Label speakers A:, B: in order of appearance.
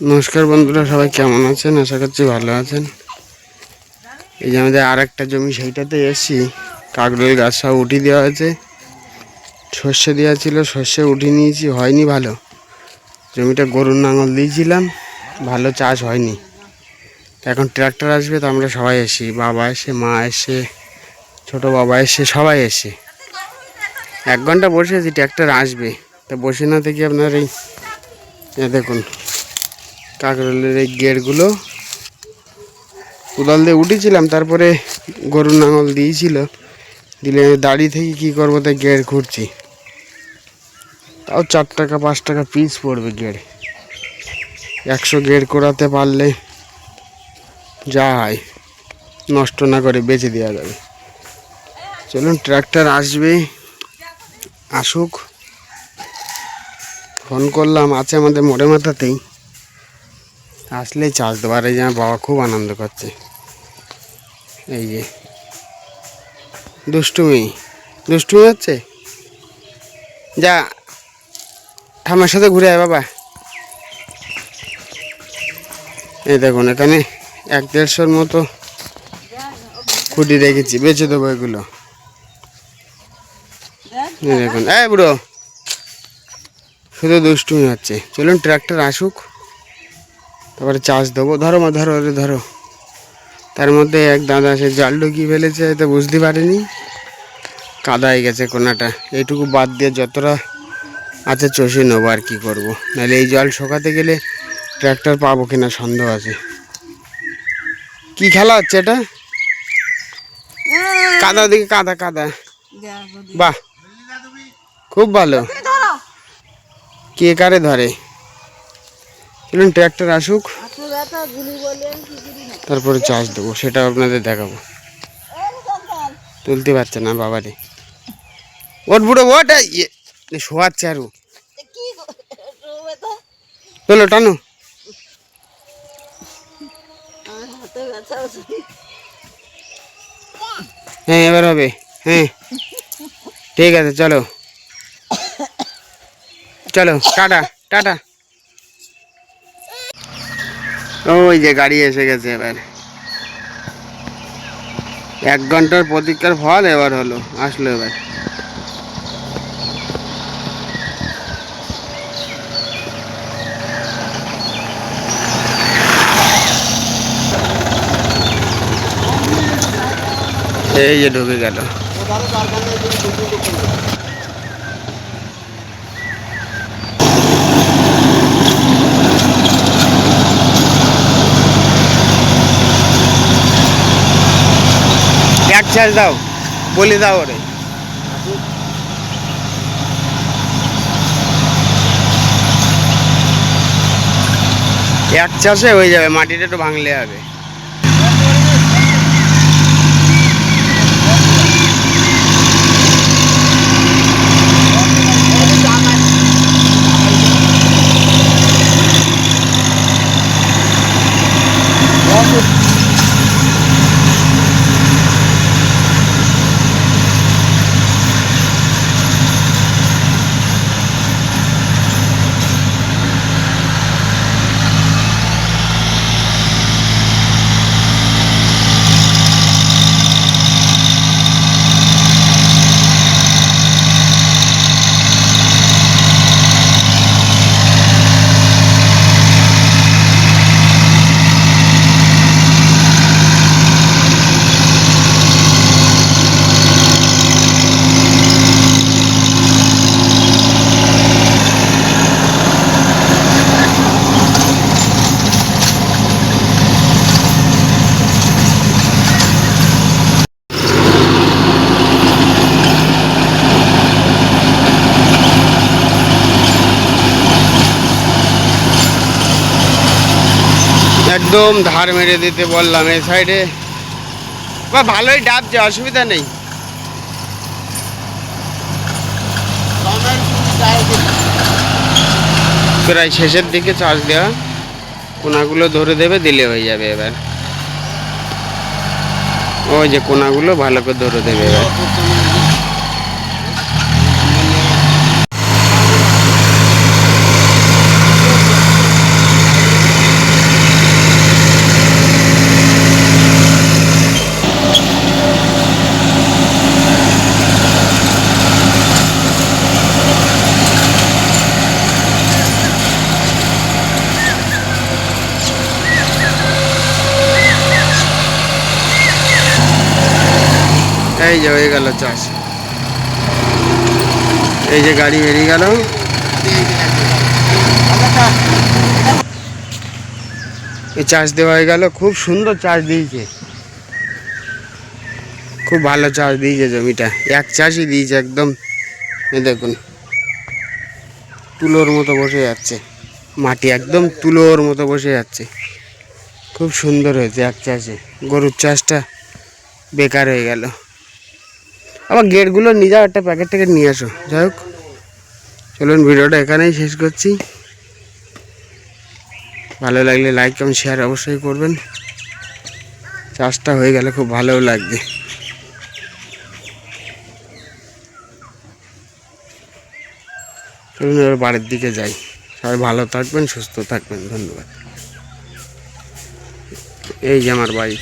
A: নমস্কার বন্ধুরা, সবাই কেমন আছেন? আশা করছি ভালো আছেন। এই যে আমাদের আর একটা জমি, সেইটাতে এসছি। কাকরোল গাছ সব উঠি দেওয়া হয়েছে। সর্ষে দেওয়া ছিল, সর্ষে উঠি নিয়েছি, হয়নি ভালো। জমিটা গরুর নাঙল দিয়েছিলাম, ভালো চাষ হয়নি। এখন ট্র্যাক্টর আসবে, তো আমরা সবাই এসি বাবা এসে, মা এসে, ছোট বাবা এসে, সবাই এসে। এক ঘণ্টা বসে আছি ট্র্যাক্টর আসবে। তা বসে না থেকে আপনার এই দেখুন। কাঁকরোলের এই গেরগুলো কোদাল দিয়ে উঠেছিলাম, তারপরে গরুর নাঙল দিয়েছিল। দিলে দাড়ি থেকে কি করব, তাই গের খুঁড়ছি। তাও চার টাকা, পাঁচ টাকা পিস পড়বে গের একশো গের করাতে পারলে যা হয়, নষ্ট না করে বেচে দেওয়া যাবে। চলুন ট্র্যাক্টর আসবে, আসুক। ফোন করলাম, আছে আমাদের মোড়ে মাথাতেই। আসলেই চাষ দেবো আর এই যে আমার বাবা খুব আনন্দ করছে। এই যে। দুষ্টুমি। দুষ্টুমি হচ্ছে? যা, ঠাম্মার সাথে ঘুরে আয় বাবা। এই দেখুন, এখানে এক দেড়শোর মতো খুঁটি রেখেছি, বেচে দেবো এগুলো। দেখুন, এই বুড়ো। শুধু দুষ্টুমি হচ্ছে। চলুন, ট্রাক্টর আসুক। তারপরে চাষ দেবো। ধরো মা ধরো ধরো তার মধ্যে এক দাদা সে জাল ঢুকিয়ে ফেলেছে তো বুঝতে পারিনি। কাদা হয়ে গেছে কোনাটা। এইটুকু বাদ দিয়ে যতটা আছে চষে নেব আর কী করব। নাহলে এই জল শোকাতে গেলে ট্র্যাক্টর পাবো কিনা সন্দেহ আছে। কি খেলা হচ্ছে এটা? কাদা দিকে কাদা কাদা। বাহ খুব ভালো। কে কারে ধরে? চলুন ট্র্যাক্টর আসুক। তারপরে চাষ দেবো সেটা আপনাদের দেখাবো। তুলতে পারছে না বাবারে। ওট বুড়ো ওট শোয়াচ্ছে আরও। চলো টানো। হ্যাঁ এবার হবে। হ্যাঁ। ঠিক আছে চলো। চলো টাটা টাটা। ওই যে গাড়ি এসে গেছে এবার। এক ঘণ্টার প্রতীক্ষার ফল এবার হলো, আসলো এবার। এই যে ঢুকে গেল। চার্জ দাও বলে দাও ওরে। এক চাষে হয়ে যাবে মাটিটা একটু ভাঙলে হবে। একদম ধার মেরে দিতে বললাম এই সাইডে। বা ভালোই ডাবছে, অসুবিধা নেই। প্রায় শেষের দিকে চার্জ দেওয়া। কোনাগুলো ধরে দেবে, দিলে হয়ে যাবে এবার। ওই যে কোনাগুলো ভালো করে ধরে দেবে এবার। যে হয়ে গেল চাষ। এই যে গাড়ি বেরিয়ে গেল। এই চাষ দেওয়া হয়ে গেল। খুব সুন্দর চাষ দিয়েছে। খুব ভালো চাষ দিয়েছে জমিটা। এক চাষই দিয়েছে একদম। এই দেখুন। তুলোর মতো বসে যাচ্ছে। মাটি একদম তুলোর মতো বসে যাচ্ছে। খুব সুন্দর হয়েছে এক চাষে। গরুর চাষটা বেকার হয়ে গেল। আবার গেটগুলো নিয়ে যাও, একটা প্যাকেট ট্যাকেট নিয়ে আসো। যাই হোক, চলুন ভিডিওটা এখানেই শেষ করছি। ভালো লাগলে লাইক কমেন্ট শেয়ার অবশ্যই করবেন। চাষটা হয়ে গেলে খুব ভালোও লাগবে। চলুন এবার বাড়ির দিকে যাই। সবাই ভালো থাকবেন, সুস্থ থাকবেন। ধন্যবাদ। এই যে আমার বাড়ি।